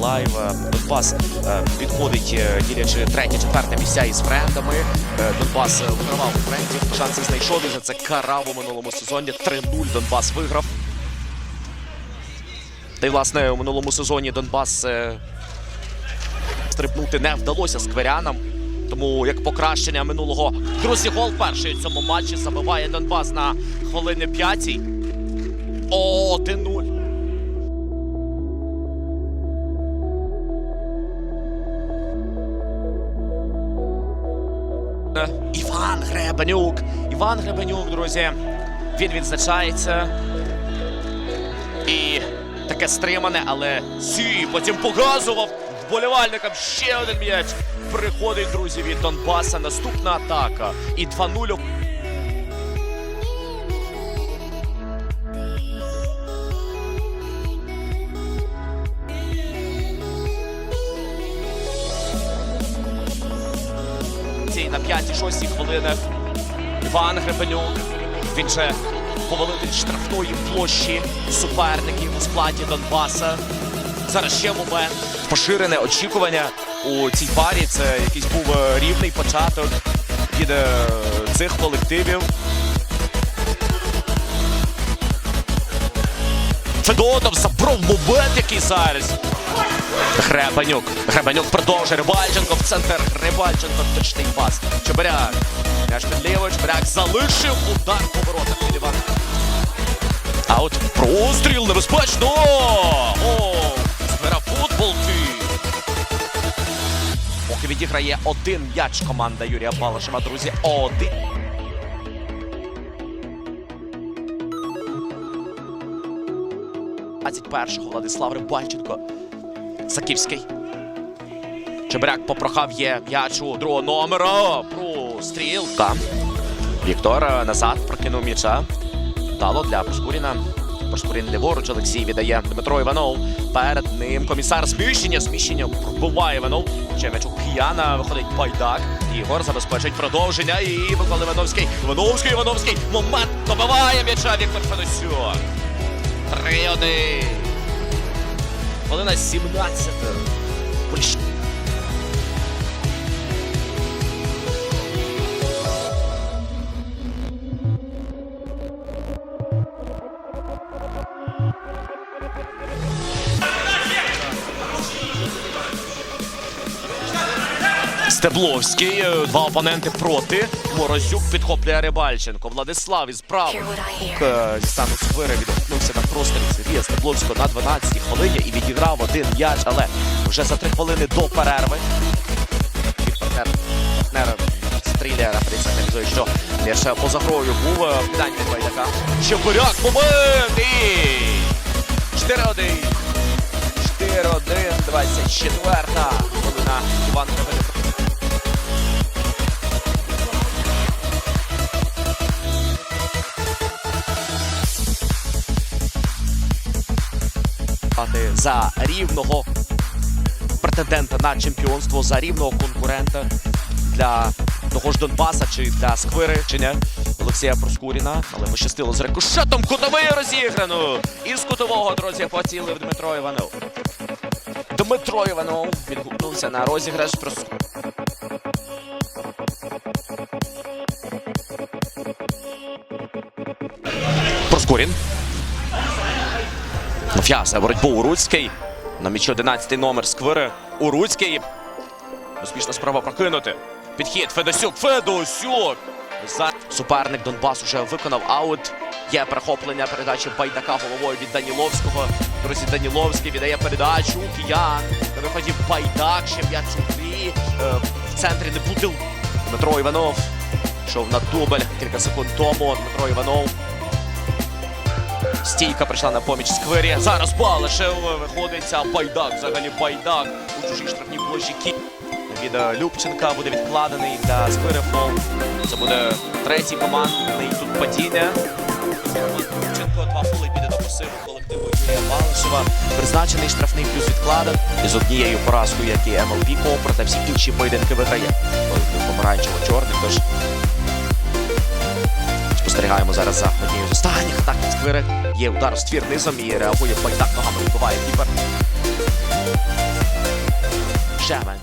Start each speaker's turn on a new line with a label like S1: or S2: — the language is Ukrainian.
S1: лайв. Е, Донбас е, підходить, е, ділячи третє, четверте місця із френдами. Е, Донбас е, вигравав у френдів, шанси знайшов. За це карав у минулому сезоні. 3-0 Донбас виграв. Та й власне у минулому сезоні Донбас е, стрибнути не вдалося скверянам. Тому як покращення минулого друзі, гол перший у цьому матчі забиває Донбас на хвилини п'ятій. О, 1-0. Гребенюк. Іван Гребенюк, друзі. Він відзначається. І таке стримане, але сі потім показував вболівальникам ще один м'яч. Приходить, друзі, від Донбаса. Наступна атака. І 2-0. На 5-6 хвилинах Іван Гребенюк. Він же повелитель штрафної площі суперників у складі Донбаса. Зараз ще момент. Поширене очікування у цій парі. Це якийсь був е, рівний початок від е, цих колективів. Федотов забрав момент який зараз. Гребанюк. Гребанюк продовжує. Рибальченко в центр. Рибальченко точний пас. Чебиряк. Мяш під лівою. Залишив удар по воротах від. А от простріл небезпечно. О! Збира футбол ти. Поки відіграє один м'яч команда Юрія Балашева, друзі. Один. першого Владислав Рибальченко. Саківський. Чебиряк попрохав є м'яч у другого номера. Простріл. Там. Віктор е, назад прокинув м'яча. Дало для Прошкуріна. Прошкурін ліворуч Олексій віддає Дмитро Іванов. Перед ним комісар зміщення. Зміщення пробиває Іванов. Ще м'яч у Кияна. Виходить Байдак. Ігор забезпечить продовження. І Микола Івановський. Івановський, Івановський. Момент добиває м'яча Віктор Федосюк. 3-1. Хвилина 17. Стебловський, е, два опоненти проти. Морозюк підхоплює Рибальченко. Владислав із. Е, Зі стану сфери відгукнувся на просторі Сергія Стебловського на 12-й хвилині і відіграв один м'яч, але вже за три хвилини до перерви. Від партнер, партнера стріляє рефері сигналізує, що м'яч поза грою був е, питання від Байдака. Щебуряк, момент! І 4-1. 4-1, 24-та за рівного претендента на чемпіонство, за рівного конкурента для того ж Донбаса чи для Сквири, чи не Олексія Проскуріна. Але пощастило з рикошетом кутовий розіграно. Із кутового, друзі, поцілив Дмитро Іванов. Дмитро Іванов відгукнувся на розіграш. Прос- Проскурін. В'яза боротьбу Уруцький. На м'ячі 11 номер Сквири. Уруцький. Успішна справа прокинути. Підхід Федосюк. Федосюк. За суперник Донбас уже виконав аут. Є перехоплення передачі Байдака головою від Даніловського. Друзі, Даніловський віддає передачу. Киян. На виході Байдак. Ще м'яч у. Е, В центрі не Бутил. Дмитро Іванов. Йшов на дубль кілька секунд тому. Дмитро Іванов. Стійка прийшла на поміч Сквері. Зараз Балашев виходить, а байдак, взагалі байдак у чужій штрафній площі Кі. Від е, Любченка буде відкладений для Сквери. Це буде третій командний тут падіння. Любченко два фоли піде до посиву колективу Юрія Балашева. Призначений штрафний плюс відкладен. І з однією поразкою, як і МЛП Ко, проте всі інші поєдинки виграє. Колектив помаранчево-чорний, тож спостерігаємо зараз за однією з останніх атак від сквири. Є удар з низом і реагує Байдак ногами вбиває кіпер. Шевен.